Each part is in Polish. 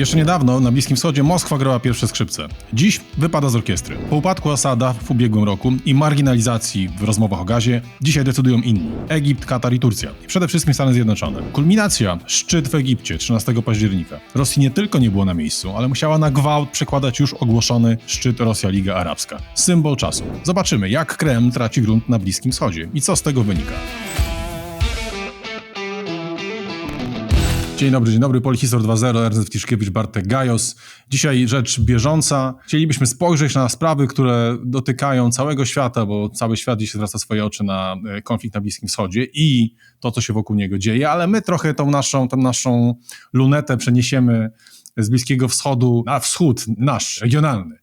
Jeszcze niedawno na Bliskim Wschodzie Moskwa grała pierwsze skrzypce. Dziś wypada z orkiestry. Po upadku Asada w ubiegłym roku i marginalizacji w rozmowach o gazie, dzisiaj decydują inni. Egipt, Katar i Turcja. I przede wszystkim Stany Zjednoczone. Kulminacja, szczyt w Egipcie 13 października. Rosji nie tylko nie było na miejscu, ale musiała na gwałt przekładać już ogłoszony szczyt Rosja-Liga Arabska. Symbol czasu. Zobaczymy, jak Kreml traci grunt na Bliskim Wschodzie i co z tego wynika. Dzień dobry, dzień dobry, Polihistor 2.0, Ernest Tiszkiewicz, Bartek Gajos. Dzisiaj rzecz bieżąca. Chcielibyśmy spojrzeć na sprawy, które dotykają całego świata, bo cały świat dzisiaj zwraca swoje oczy na e, konflikt na Bliskim Wschodzie i to, co się wokół niego dzieje, ale my trochę tą naszą, tą naszą lunetę przeniesiemy z Bliskiego Wschodu na wschód, nasz, regionalny.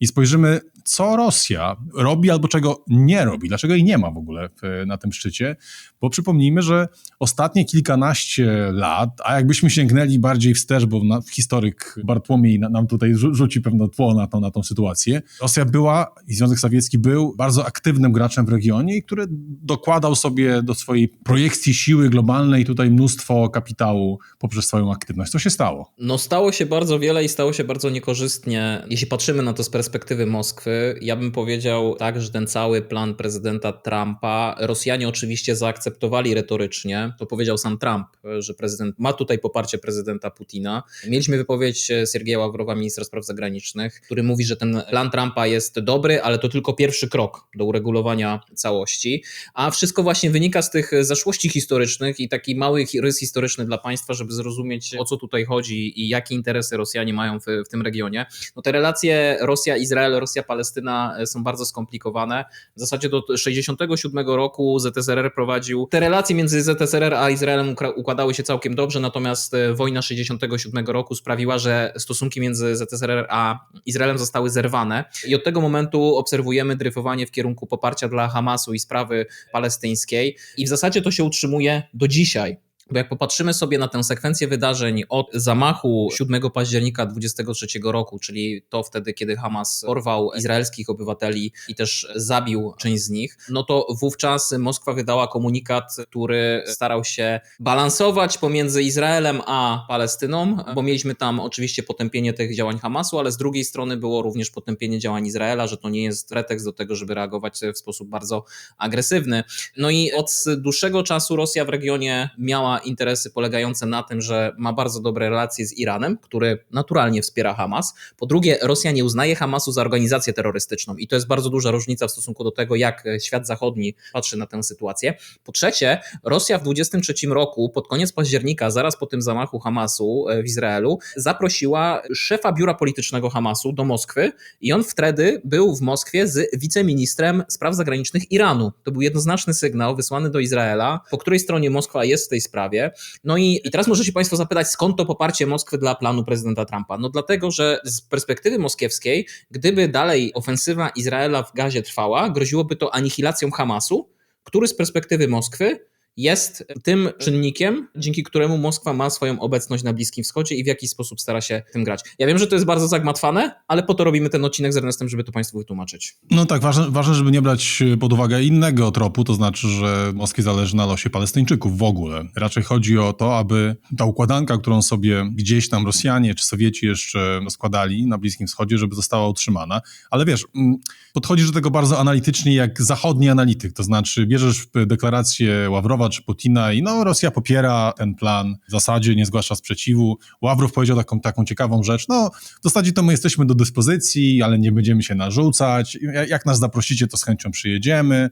I spojrzymy, co Rosja robi albo czego nie robi, dlaczego jej nie ma w ogóle w, na tym szczycie, bo przypomnijmy, że ostatnie kilkanaście lat, a jakbyśmy sięgnęli bardziej wstecz, bo na, historyk Bartłomiej nam tutaj rzuci pewne tło na tą, na tą sytuację, Rosja była i Związek Sowiecki był bardzo aktywnym graczem w regionie który dokładał sobie do swojej projekcji siły globalnej tutaj mnóstwo kapitału poprzez swoją aktywność. Co się stało? No stało się bardzo wiele i stało się bardzo niekorzystnie, jeśli patrzymy na to z perspektywy Moskwy ja bym powiedział tak, że ten cały plan prezydenta Trumpa, Rosjanie oczywiście zaakceptowali retorycznie, to powiedział sam Trump, że prezydent ma tutaj poparcie prezydenta Putina. Mieliśmy wypowiedź Siergieja Ławrowa, ministra spraw zagranicznych, który mówi, że ten plan Trumpa jest dobry, ale to tylko pierwszy krok do uregulowania całości, a wszystko właśnie wynika z tych zaszłości historycznych i taki mały rys historyczny dla państwa, żeby zrozumieć o co tutaj chodzi i jakie interesy Rosjanie mają w, w tym regionie. No te relacje Rosja-Izrael, Rosja-Palestyna Palestyna e, są bardzo skomplikowane. W zasadzie do 1967 roku ZSRR prowadził. Te relacje między ZSRR a Izraelem układały się całkiem dobrze, natomiast e, wojna 1967 roku sprawiła, że stosunki między ZSRR a Izraelem zostały zerwane. I od tego momentu obserwujemy dryfowanie w kierunku poparcia dla Hamasu i sprawy palestyńskiej. I w zasadzie to się utrzymuje do dzisiaj. Bo jak popatrzymy sobie na tę sekwencję wydarzeń od zamachu 7 października 23 roku, czyli to wtedy, kiedy Hamas porwał izraelskich obywateli i też zabił część z nich, no to wówczas Moskwa wydała komunikat, który starał się balansować pomiędzy Izraelem a Palestyną, bo mieliśmy tam oczywiście potępienie tych działań Hamasu, ale z drugiej strony było również potępienie działań Izraela, że to nie jest pretekst do tego, żeby reagować w sposób bardzo agresywny. No i od dłuższego czasu Rosja w regionie miała interesy polegające na tym, że ma bardzo dobre relacje z Iranem, który naturalnie wspiera Hamas. Po drugie, Rosja nie uznaje Hamasu za organizację terrorystyczną i to jest bardzo duża różnica w stosunku do tego, jak świat zachodni patrzy na tę sytuację. Po trzecie, Rosja w 23 roku, pod koniec października, zaraz po tym zamachu Hamasu e, w Izraelu, zaprosiła szefa biura politycznego Hamasu do Moskwy i on wtedy był w Moskwie z wiceministrem spraw zagranicznych Iranu. To był jednoznaczny sygnał wysłany do Izraela, po której stronie Moskwa jest w tej sprawie sprawie. No i, i teraz możecie Państwo zapytać, skąd to poparcie Moskwy dla planu prezydenta Trumpa? No dlatego, że z perspektywy moskiewskiej, gdyby dalej ofensywa Izraela w gazie trwała, groziłoby to anihilacją Hamasu, który z perspektywy Moskwy jest tym czynnikiem, dzięki któremu Moskwa ma swoją obecność na Bliskim Wschodzie i w jaki sposób stara się tym grać. Ja wiem, że to jest bardzo zagmatwane, ale po to robimy ten odcinek z Ernestem, żeby to Państwu wytłumaczyć. No tak, ważne, ważne, żeby nie brać pod uwagę innego tropu, to znaczy, że Moskwie zależy na losie Palestyńczyków w ogóle. Raczej chodzi o to, aby ta układanka, którą sobie gdzieś tam Rosjanie czy Sowieci jeszcze składali na Bliskim Wschodzie, żeby została utrzymana. Ale wiesz, mm, podchodzisz do tego bardzo analitycznie jak zachodni analityk, to znaczy bierzesz deklarację Ławrowa czy Putina i no Rosja popiera ten plan, w zasadzie nie zgłasza sprzeciwu. Ławrow powiedział taką, taką ciekawą rzecz, no w zasadzie to my jesteśmy do dyspozycji, ale nie będziemy się narzucać, jak nas zaprosicie, to z chęcią przyjedziemy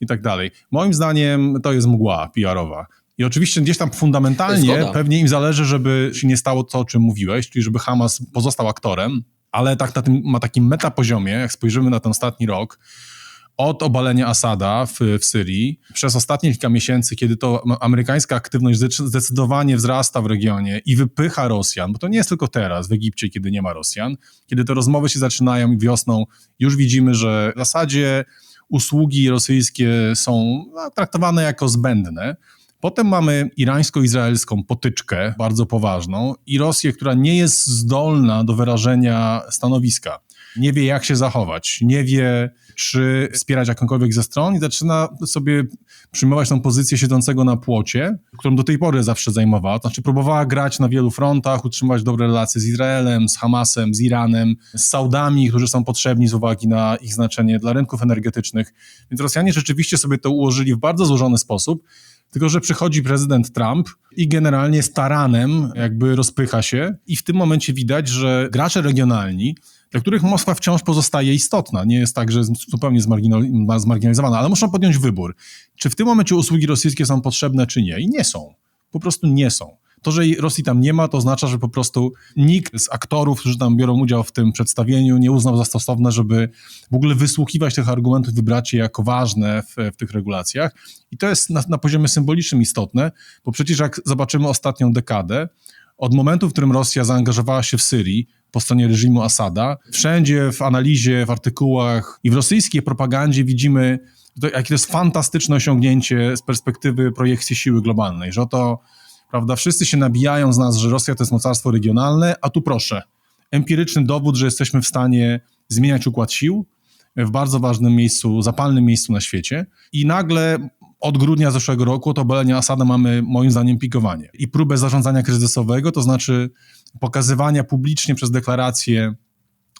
i tak dalej. Moim zdaniem to jest mgła PR-owa. I oczywiście gdzieś tam fundamentalnie Zgoda. pewnie im zależy, żeby się nie stało to, o czym mówiłeś, czyli żeby Hamas pozostał aktorem, ale tak na tym, ma takim metapoziomie, jak spojrzymy na ten ostatni rok, od obalenia Asada w, w Syrii przez ostatnie kilka miesięcy, kiedy to amerykańska aktywność zdecydowanie wzrasta w regionie i wypycha Rosjan, bo to nie jest tylko teraz w Egipcie, kiedy nie ma Rosjan, kiedy te rozmowy się zaczynają i wiosną już widzimy, że w zasadzie usługi rosyjskie są no, traktowane jako zbędne. Potem mamy irańsko-izraelską potyczkę, bardzo poważną, i Rosję, która nie jest zdolna do wyrażenia stanowiska. Nie wie jak się zachować, nie wie czy wspierać jakąkolwiek ze stron i zaczyna sobie przyjmować tą pozycję siedzącego na płocie, którą do tej pory zawsze zajmowała. To znaczy próbowała grać na wielu frontach, utrzymywać dobre relacje z Izraelem, z Hamasem, z Iranem, z Saudami, którzy są potrzebni z uwagi na ich znaczenie dla rynków energetycznych. Więc Rosjanie rzeczywiście sobie to ułożyli w bardzo złożony sposób. Tylko, że przychodzi prezydent Trump i generalnie staranem jakby rozpycha się i w tym momencie widać, że gracze regionalni, dla których Moskwa wciąż pozostaje istotna, nie jest tak, że jest zupełnie zmarginalizowana, ale muszą podjąć wybór, czy w tym momencie usługi rosyjskie są potrzebne, czy nie. I nie są. Po prostu nie są. To, że Rosji tam nie ma, to oznacza, że po prostu nikt z aktorów, którzy tam biorą udział w tym przedstawieniu, nie uznał za stosowne, żeby w ogóle wysłuchiwać tych argumentów, wybrać je jako ważne w, w tych regulacjach. I to jest na, na poziomie symbolicznym istotne, bo przecież jak zobaczymy ostatnią dekadę, od momentu, w którym Rosja zaangażowała się w Syrii, po stronie reżimu Asada. Wszędzie w analizie, w artykułach i w rosyjskiej propagandzie widzimy, jakie to jest fantastyczne osiągnięcie z perspektywy projekcji siły globalnej, że oto prawda? Wszyscy się nabijają z nas, że Rosja to jest mocarstwo regionalne, a tu proszę, empiryczny dowód, że jesteśmy w stanie zmieniać układ sił w bardzo ważnym miejscu, zapalnym miejscu na świecie i nagle od grudnia zeszłego roku od obalenia Asada mamy moim zdaniem pikowanie i próbę zarządzania kryzysowego, to znaczy pokazywania publicznie przez deklarację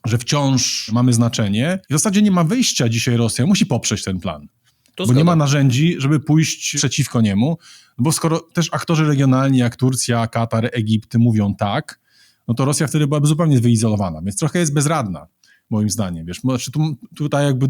że wciąż mamy znaczenie. W zasadzie nie ma wyjścia dzisiaj Rosja, musi poprzeć ten plan. To bo zgoda. nie ma narzędzi, żeby pójść przeciwko niemu, bo skoro też aktorzy regionalni jak Turcja, Katar, Egipt mówią tak, no to Rosja wtedy byłaby zupełnie wyizolowana, więc trochę jest bezradna moim zdaniem. Wiesz, znaczy tu, tutaj jakby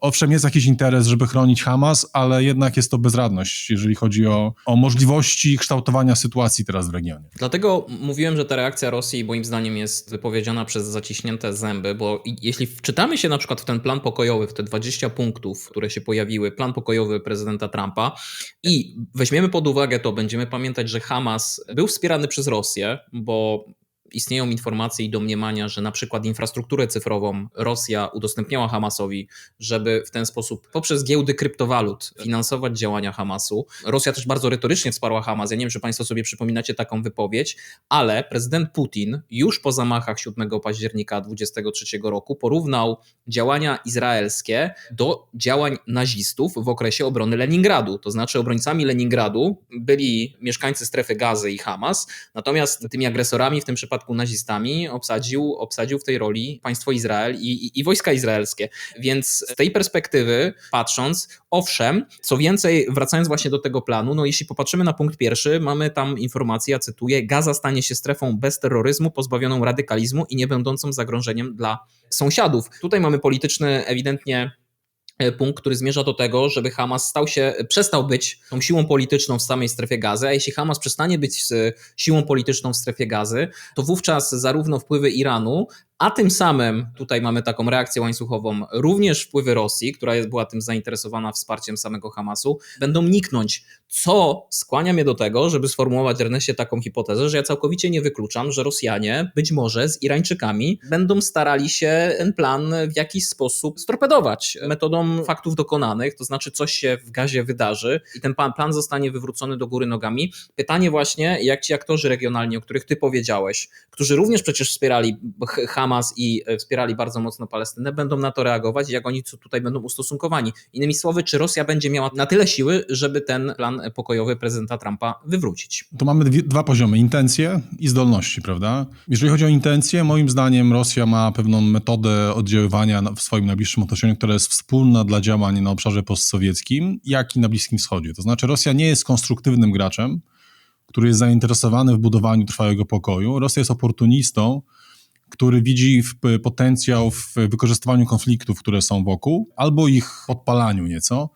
owszem jest jakiś interes, żeby chronić Hamas, ale jednak jest to bezradność, jeżeli chodzi o, o możliwości kształtowania sytuacji teraz w regionie. Dlatego mówiłem, że ta reakcja Rosji moim zdaniem jest wypowiedziana przez zaciśnięte zęby, bo jeśli wczytamy się na przykład w ten plan pokojowy, w te 20 punktów, które się pojawiły, plan pokojowy prezydenta Trumpa i weźmiemy pod uwagę to, będziemy pamiętać, że Hamas był wspierany przez Rosję, bo istnieją informacje i domniemania, że na przykład infrastrukturę cyfrową Rosja udostępniała Hamasowi, żeby w ten sposób poprzez giełdy kryptowalut finansować działania Hamasu. Rosja też bardzo retorycznie wsparła Hamas. Ja nie wiem, czy Państwo sobie przypominacie taką wypowiedź, ale prezydent Putin już po zamachach 7 października 2023 roku porównał działania izraelskie do działań nazistów w okresie obrony Leningradu. To znaczy obrońcami Leningradu byli mieszkańcy strefy gazy i Hamas, natomiast tymi agresorami w tym przypadku przypadku nazistami, obsadził, obsadził w tej roli państwo Izrael i, i, i wojska izraelskie. Więc z tej perspektywy patrząc, owszem, co więcej, wracając właśnie do tego planu, no jeśli popatrzymy na punkt pierwszy, mamy tam informację, ja cytuję, Gaza stanie się strefą bez terroryzmu, pozbawioną radykalizmu i nie będącą zagrożeniem dla sąsiadów. Tutaj mamy polityczny ewidentnie punkt, który zmierza do tego, żeby Hamas stał się, przestał być tą siłą polityczną w samej strefie gazy, a jeśli Hamas przestanie być siłą polityczną w strefie gazy, to wówczas zarówno wpływy Iranu, a tym samym tutaj mamy taką reakcję łańcuchową, również wpływy Rosji, która jest, była tym zainteresowana wsparciem samego Hamasu, będą niknąć, co skłania mnie do tego, żeby sformułować Erneście taką hipotezę, że ja całkowicie nie wykluczam, że Rosjanie być może z Irańczykami będą starali się ten plan w jakiś sposób storpedować metodą faktów dokonanych, to znaczy coś się w gazie wydarzy i ten plan, plan zostanie wywrócony do góry nogami. Pytanie właśnie, jak ci aktorzy regionalni, o których ty powiedziałeś, którzy również przecież wspierali Hamas, Hamas i e, wspierali bardzo mocno Palestynę, będą na to reagować jak oni tutaj będą ustosunkowani. Innymi słowy, czy Rosja będzie miała na tyle siły, żeby ten plan pokojowy prezydenta Trumpa wywrócić? To mamy dwie, dwa poziomy, intencje i zdolności, prawda? Jeżeli chodzi o intencje, moim zdaniem Rosja ma pewną metodę oddziaływania w swoim najbliższym otoczeniu, która jest wspólna dla działań na obszarze postsowieckim, jak i na Bliskim Wschodzie. To znaczy Rosja nie jest konstruktywnym graczem, który jest zainteresowany w budowaniu trwałego pokoju. Rosja jest oportunistą, który widzi potencjał w wykorzystywaniu konfliktów, które są wokół, albo ich podpalaniu nieco,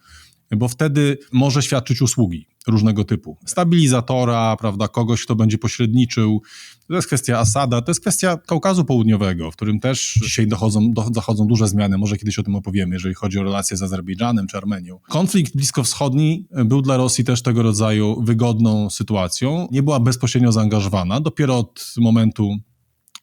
bo wtedy może świadczyć usługi różnego typu. Stabilizatora, prawda, kogoś, kto będzie pośredniczył. To jest kwestia Asada, to jest kwestia Kaukazu Południowego, w którym też dzisiaj dochodzą, do, zachodzą duże zmiany. Może kiedyś o tym opowiemy, jeżeli chodzi o relacje z Azerbejdżanem czy Armenią. Konflikt bliskowschodni był dla Rosji też tego rodzaju wygodną sytuacją. Nie była bezpośrednio zaangażowana. Dopiero od momentu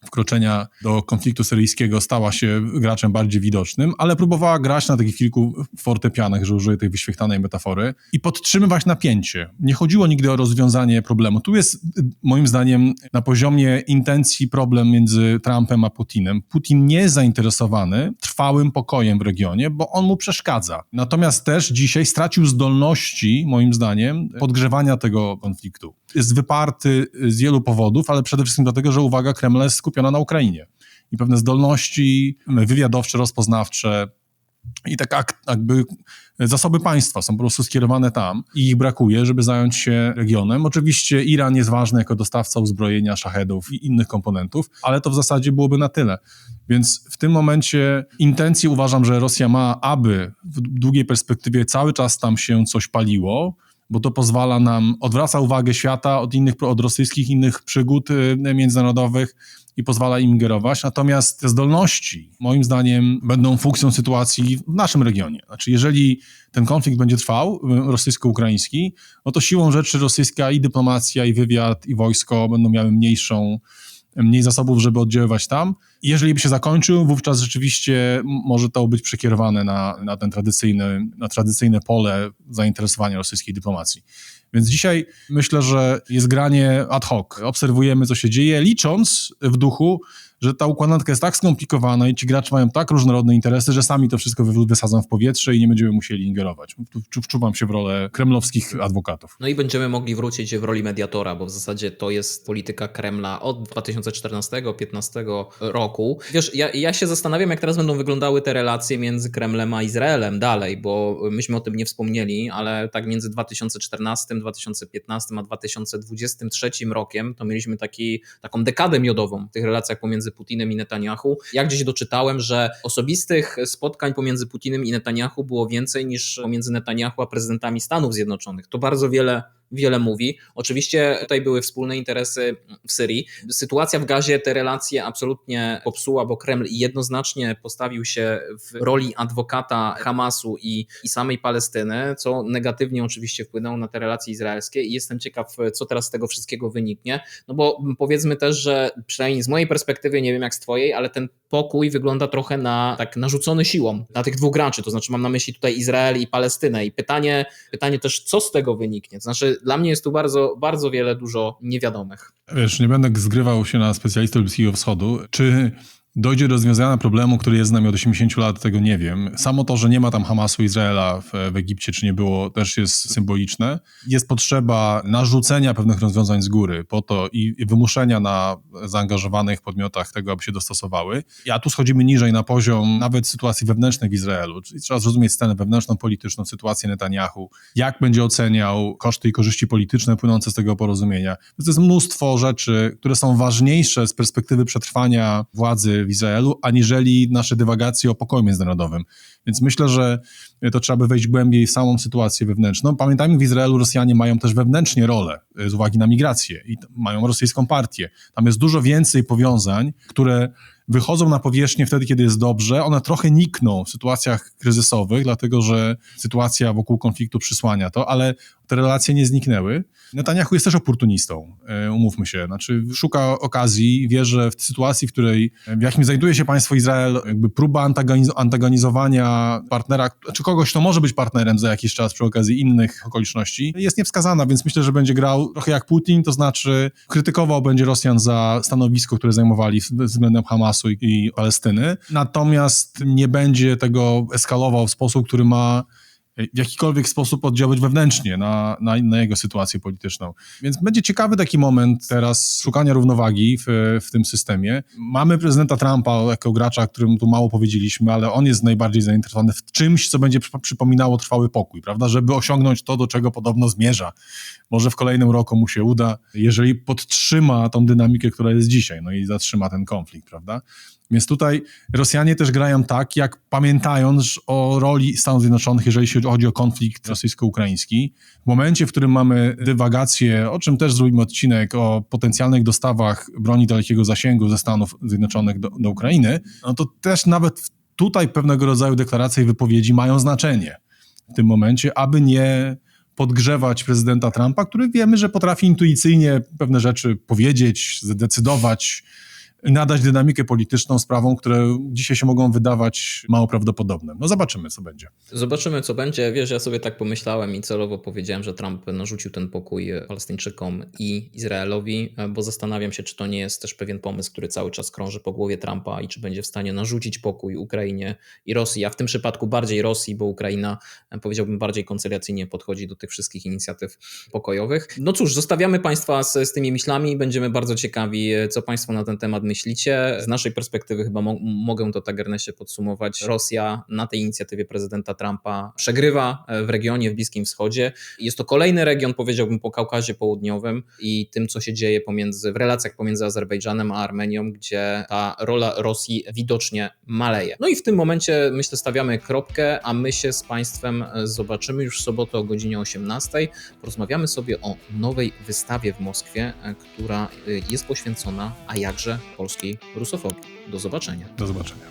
wkroczenia do konfliktu syryjskiego stała się graczem bardziej widocznym, ale próbowała grać na takich kilku fortepianach, że użyję tej wyświechtanej metafory, i podtrzymywać napięcie. Nie chodziło nigdy o rozwiązanie problemu. Tu jest moim zdaniem na poziomie intencji problem między Trumpem a Putinem. Putin nie jest zainteresowany trwałym pokojem w regionie, bo on mu przeszkadza. Natomiast też dzisiaj stracił zdolności, moim zdaniem, podgrzewania tego konfliktu. Jest wyparty z wielu powodów, ale przede wszystkim dlatego, że uwaga Kremla jest skupiona na Ukrainie. I pewne zdolności wywiadowcze, rozpoznawcze, i tak jakby zasoby państwa są po prostu skierowane tam i ich brakuje, żeby zająć się regionem. Oczywiście Iran jest ważny jako dostawca uzbrojenia, szachedów i innych komponentów, ale to w zasadzie byłoby na tyle. Więc w tym momencie intencje uważam, że Rosja ma, aby w długiej perspektywie cały czas tam się coś paliło, bo to pozwala nam, odwraca uwagę świata od innych, od rosyjskich innych przygód y, międzynarodowych i pozwala ingerować. Natomiast te zdolności, moim zdaniem, będą funkcją sytuacji w naszym regionie. Znaczy, jeżeli ten konflikt będzie trwał, y, rosyjsko-ukraiński, no to siłą rzeczy rosyjska i dyplomacja, i wywiad, i wojsko będą miały mniejszą mniej zasobów, żeby oddziaływać tam. Jeżeli by się zakończył, wówczas rzeczywiście może to być przekierowane na, na ten tradycyjny, na tradycyjne pole zainteresowania rosyjskiej dyplomacji. Więc dzisiaj myślę, że jest granie ad hoc. Obserwujemy, co się dzieje, licząc w duchu, że ta układanka jest tak skomplikowana i ci gracze mają tak różnorodne interesy, że sami to wszystko wysadzą w powietrze i nie będziemy musieli ingerować. Wczuwam się w rolę kremlowskich adwokatów. No i będziemy mogli wrócić w roli mediatora, bo w zasadzie to jest polityka Kremla od 2014-15 roku. Wiesz, ja, ja się zastanawiam, jak teraz będą wyglądały te relacje między Kremlem a Izraelem dalej, bo myśmy o tym nie wspomnieli, ale tak między 2014, 2015 a 2023 rokiem to mieliśmy taki, taką dekadę miodową w tych relacjach pomiędzy pomiędzy Putinem i Netanyahu. Ja gdzieś doczytałem, że osobistych spotkań pomiędzy Putinem i Netanyahu było więcej niż pomiędzy Netanyahu a prezydentami Stanów Zjednoczonych. To bardzo wiele wiele mówi. Oczywiście tutaj były wspólne interesy w Syrii. Sytuacja w Gazie te relacje absolutnie popsuła, bo Kreml jednoznacznie postawił się w roli adwokata Hamasu i, i samej Palestyny, co negatywnie oczywiście wpłynęło na te relacje izraelskie i jestem ciekaw, co teraz z tego wszystkiego wyniknie. No bo powiedzmy też, że przynajmniej z mojej perspektywy, nie wiem jak z twojej, ale ten pokój wygląda trochę na tak narzucony siłą na tych dwóch graczy, to znaczy mam na myśli tutaj Izrael i Palestynę i pytanie, pytanie też, co z tego wyniknie, to znaczy dla mnie jest tu bardzo, bardzo wiele, dużo niewiadomych. Wiesz, nie będę zgrywał się na specjalistę Bliskiego Wschodu. Czy dojdzie do rozwiązania problemu, który jest z nami od 80 lat, tego nie wiem. Samo to, że nie ma tam Hamasu Izraela w, w, Egipcie, czy nie było, też jest symboliczne. Jest potrzeba narzucenia pewnych rozwiązań z góry po to i, i wymuszenia na zaangażowanych podmiotach tego, aby się dostosowały. A tu schodzimy niżej na poziom nawet sytuacji wewnętrznej w Izraelu. Czyli trzeba zrozumieć scenę wewnętrzną, polityczną, sytuację Netanyahu, jak będzie oceniał koszty i korzyści polityczne płynące z tego porozumienia. To jest mnóstwo rzeczy, które są ważniejsze z perspektywy przetrwania władzy w Izraelu, aniżeli nasze dywagacje o pokoju międzynarodowym. Więc myślę, że to trzeba by wejść głębiej w samą sytuację wewnętrzną. Pamiętajmy, w Izraelu Rosjanie mają też wewnętrznie rolę z uwagi na migrację i mają rosyjską partię. Tam jest dużo więcej powiązań, które wychodzą na powierzchnię wtedy, kiedy jest dobrze. One trochę nikną w sytuacjach kryzysowych, dlatego że sytuacja wokół konfliktu przysłania to, ale te relacje nie zniknęły. Netanyahu jest też oportunistą, e, umówmy się. Znaczy, szuka okazji, wie, że w sytuacji, w której w jakim znajduje się państwo Izrael, jakby próba antagoniz antagonizowania partnera, czy kogoś, kto może być partnerem za jakiś czas przy okazji innych okoliczności, jest niewskazana, więc myślę, że będzie grał trochę jak Putin, to znaczy krytykował będzie Rosjan za stanowisko, które zajmowali względem Hamasu i, i Palestyny, natomiast nie będzie tego eskalował w sposób, który ma w jakikolwiek sposób oddziaływać wewnętrznie na, na, na, jego sytuację polityczną. Więc będzie ciekawy taki moment teraz szukania równowagi w, w tym systemie. Mamy prezydenta Trumpa jako gracza, którym tu mało powiedzieliśmy, ale on jest najbardziej zainteresowany w czymś, co będzie przypominało trwały pokój, prawda? Żeby osiągnąć to, do czego podobno zmierza. Może w kolejnym roku mu się uda, jeżeli podtrzyma tą dynamikę, która jest dzisiaj, no i zatrzyma ten konflikt, prawda? Więc tutaj Rosjanie też grają tak, jak pamiętając o roli Stanów Zjednoczonych, jeżeli chodzi o konflikt rosyjsko-ukraiński. W momencie, w którym mamy dywagację, o czym też zrobimy odcinek, o potencjalnych dostawach broni dalekiego zasięgu ze Stanów Zjednoczonych do, do Ukrainy, no to też nawet tutaj pewnego rodzaju deklaracje i wypowiedzi mają znaczenie w tym momencie, aby nie podgrzewać prezydenta Trumpa, który wiemy, że potrafi intuicyjnie pewne rzeczy powiedzieć, zdecydować, nadać dynamikę polityczną sprawom, które dzisiaj się mogą wydawać mało prawdopodobne. No zobaczymy, co będzie. Zobaczymy, co będzie. Wiesz, ja sobie tak pomyślałem i celowo powiedziałem, że Trump narzucił ten pokój Palestyńczykom i Izraelowi, bo zastanawiam się, czy to nie jest też pewien pomysł, który cały czas krąży po głowie Trumpa i czy będzie w stanie narzucić pokój Ukrainie i Rosji, a w tym przypadku bardziej Rosji, bo Ukraina, powiedziałbym, bardziej koncyliacyjnie podchodzi do tych wszystkich inicjatyw pokojowych. No cóż, zostawiamy Państwa z, z tymi myślami. Będziemy bardzo ciekawi, co Państwo na ten temat myślicie. Z naszej perspektywy chyba mo mogę to tak, Erneście, podsumować. Rosja na tej inicjatywie prezydenta Trumpa przegrywa w regionie, w Bliskim Wschodzie. Jest to kolejny region, powiedziałbym, po Kaukazie Południowym i tym, co się dzieje pomiędzy, w relacjach pomiędzy Azerbejdżanem a Armenią, gdzie ta rola Rosji widocznie maleje. No i w tym momencie, myślę, stawiamy kropkę, a my się z Państwem zobaczymy już w sobotę o godzinie 18. Porozmawiamy sobie o nowej wystawie w Moskwie, która jest poświęcona, a jakże polskiej rusofobii. Do zobaczenia. Do zobaczenia.